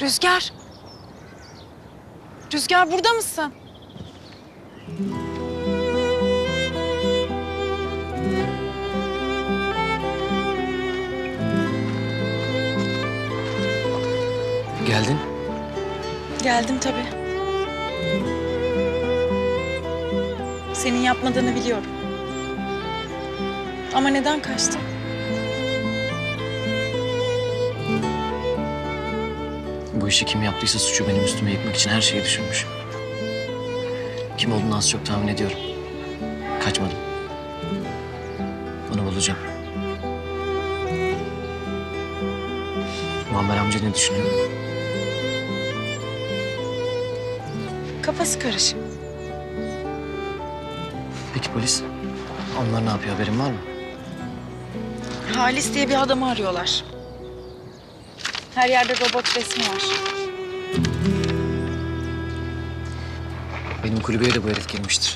Rüzgar. Rüzgar burada mısın? Geldin. Geldim tabii. Senin yapmadığını biliyorum. Ama neden kaçtın? İşi kim yaptıysa suçu benim üstüme yıkmak için her şeyi düşünmüş. Kim olduğunu az çok tahmin ediyorum. Kaçmadım. Onu bulacağım. Muammer amca ne düşünüyor? Kafası karışık. Peki polis? Onlar ne yapıyor haberin var mı? Halis diye bir adamı arıyorlar. Her yerde robot resmi var. Benim kulübeye de bu herif girmiştir.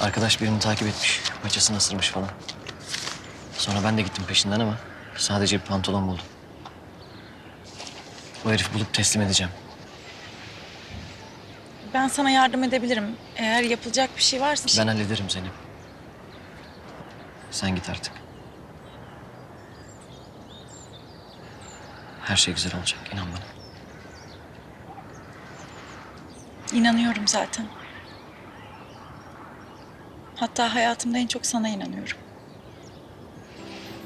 Arkadaş birini takip etmiş. Paçasını ısırmış falan. Sonra ben de gittim peşinden ama sadece bir pantolon buldum. Bu herifi bulup teslim edeceğim. Ben sana yardım edebilirim. Eğer yapılacak bir şey varsa... Ben hallederim seni. Sen git artık. Her şey güzel olacak, inan bana. İnanıyorum zaten. Hatta hayatımda en çok sana inanıyorum.